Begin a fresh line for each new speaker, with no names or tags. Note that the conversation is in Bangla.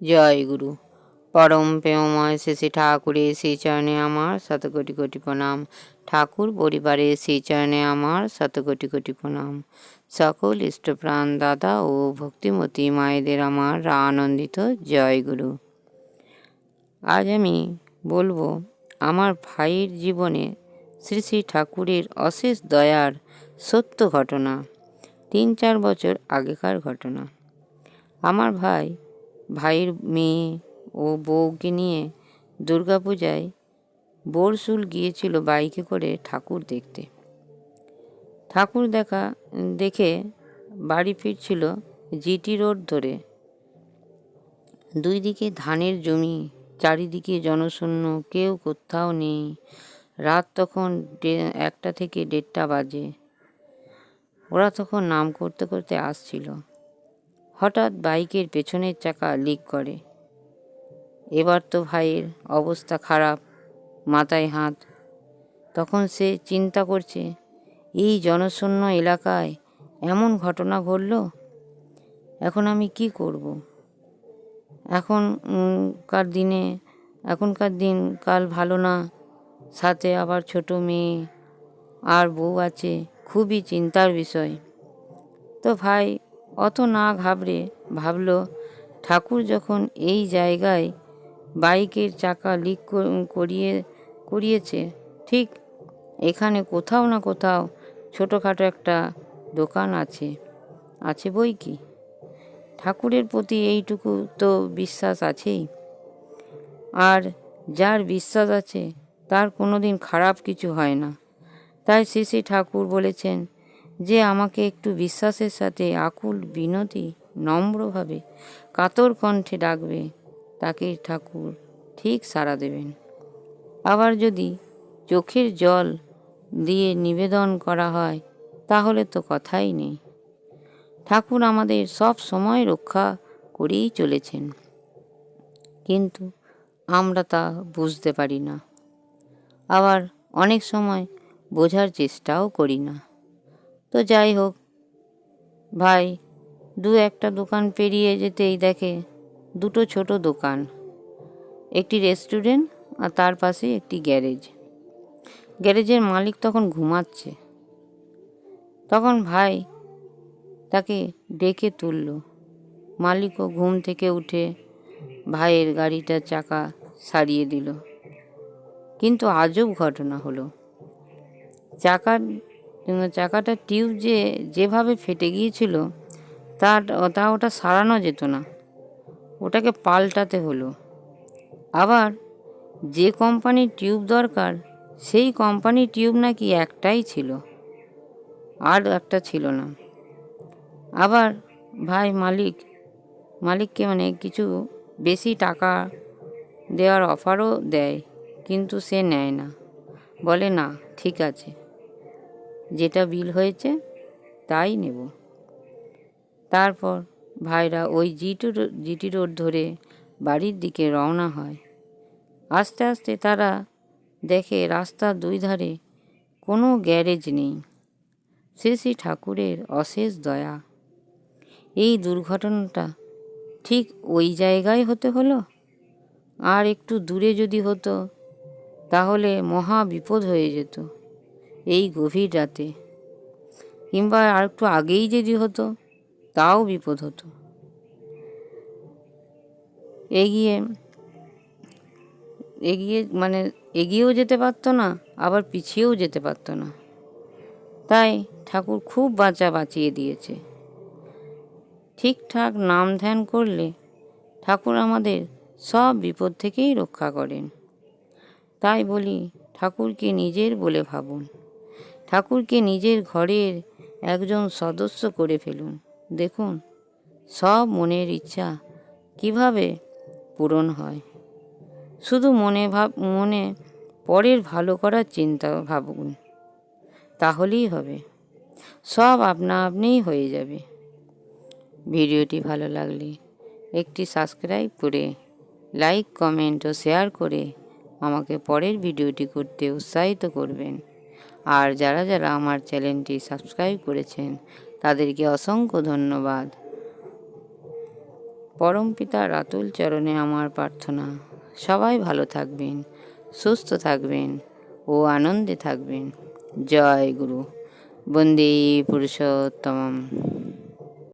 জয় গুরু। পরম প্রেমময় শ্রী ঠাকুরের সেই চরণে আমার শত কোটি কোটি প্রণাম। ঠাকুর পরিবারের সেই চরণে আমার শত কোটি কোটি প্রণাম। সকল ইষ্টপ্রাণ দাদা ও ভক্তিমতী মায়েদের আমার আনন্দিত জয় গুরু। আজ আমি বলব, আমার ভাইয়ের জীবনে শ্রী শ্রী ঠাকুরের অশেষ দয়ার সত্য ঘটনা, তিন চার বছর আগেকার ঘটনা। আমার ভাই ভাইয়ের মেয়ে ও বউকে নিয়ে দুর্গাপূজায় বোরসুল গিয়েছিল বাইকে করে ঠাকুর দেখতে। ঠাকুর দেখা, দেখে বাড়ি ফিরছিল জিটি রোড ধরে। দুই দিকে ধানের জমি, চারিদিকে জনশূন্য, কেউ কোথাও নেই। রাত তখন একটা থেকে দেড়টা বাজে। ওরা তখন নাম করতে করতে আসছিল। হঠাৎ বাইকের পেছনের চাকা লিক করে। এবার তো ভাইয়ের অবস্থা খারাপ, মাথায় হাত। তখন সে চিন্তা করছে, এই জনশূন্য এলাকায় এমন ঘটনা ঘটল? এখন আমি কি করব? এখনকার দিনে, এখনকার দিন কাল ভালো না। সাথে আবার ছোট মেয়ে আর বউ আছে, খুবই চিন্তার বিষয়। তো ভাই অত না ঘাবড়ে ভাবল, ঠাকুর যখন এই জায়গায় বাইকের চাকা লিক করিয়ে, করিয়েছে, ঠিক এখানে কোথাও না কোথাও ছোটোখাটো একটা দোকান আছে আছে বই কি? ঠাকুরের প্রতি এইটুকু তো বিশ্বাস আছেই। আর যার বিশ্বাস আছে, তার কোনো দিন খারাপ কিছু হয় না। তাই শ্রী ঠাকুর বলেছেন যে আমাকে একটু বিশ্বাসের সাথে আকুল বিনতি নম্রভাবে কাতর কণ্ঠে ডাকবে, তাকে ঠাকুর ঠিক সাড়া দেবেন। আবার যদি চোখের জল দিয়ে নিবেদন করা হয়, তাহলে তো কথাই নেই। ঠাকুর আমাদের সব সময় রক্ষা করেই চলেছেন। কিন্তু আমরা তা বুঝতে পারি না। আবার অনেক সময় বোঝার চেষ্টাও করি না। তো যাই হোক, ভাই, দু একটা দোকান পেরিয়ে যেতেই দেখে দুটো ছোট দোকান, একটি রেস্টুরেন্ট আর তার পাশে একটি গ্যারেজ। গ্যারেজের মালিক তখন ঘুমাচ্ছে। তখন ভাই তাকে ডেকে তুলল। মালিকও ঘুম থেকে উঠে ভাইয়ের গাড়িটার চাকা সারিয়ে দিল। কিন্তু আজব ঘটনা হলো। চাকার চাকাটা টিউব যে যেভাবে ফেটে গিয়েছিল, তার, তা ওটা সারানো যেত না। ওটাকে পাল্টাতে হলো। আবার যে কোম্পানির টিউব দরকার, সেই কোম্পানির টিউব নাকি একটাই ছিল, আর একটা ছিল না। আবার ভাই মালিক, মালিককে মানে কিছু বেশি টাকা দেওয়ার অফারও দেয়, কিন্তু সে নেয় না। বলে, না, ঠিক আছে। যেটা বিল হয়েছে, তাই নেব। তারপর ভাইরা ওই জিটি জিটি রোড ধরে বাড়ির দিকে রওনা হয়। আস্তে আস্তে তারা দেখে রাস্তার দুই ধারে কোনো গ্যারেজ নেই। শ্রী শ্রী ঠাকুরের অশেষ দয়া। এই দুর্ঘটনাটা ঠিক ওই জায়গায় হতে হলো? আর একটু দূরে যদি হতো, তাহলে মহা বিপদ হয়ে যেত। এই গভীর রাতে। কিংবা আর একটু আগেই যদি হতো, তাও বিপদ হতো। এগিয়ে এগিয়ে মানে এগিয়েও যেতে পারতো না, আবার পিছিয়েও যেতে পারতো না। তাই ঠাকুর খুব বাঁচা বাঁচিয়ে দিয়েছে। ঠিকঠাক নাম ধ্যান করলে ঠাকুর আমাদের সব বিপদ থেকেই রক্ষা করেন। তাই বলি, ঠাকুরকে নিজের বলে ভাবুন। ঠাকুরকে নিজের ঘরের একজন সদস্য করে ফেলুন। দেখুন, সব মনের ইচ্ছা কীভাবে পূরণ হয়? শুধু মনে ভাব, মনে পরের ভালো করার চিন্তা ভাবুন। তাহলেই হবে। সব আপনা আপনিই হয়ে যাবে। ভিডিওটি ভালো লাগলে একটি সাবস্ক্রাইব করে লাইক, কমেন্ট ও শেয়ার করে আমাকে পরের ভিডিওটি করতে উৎসাহিত করবেন। আর যারা যারা আমার চ্যানেলটি সাবস্ক্রাইব করেছেন, তাদেরকে অসংখ্য ধন্যবাদ। পরম পিতা রাতুল চরণে আমার প্রার্থনা। সবাই ভালো থাকবেন, সুস্থ থাকবেন ও আনন্দে থাকবেন। জয় গুরু। বন্দে পুরুষোত্তমম।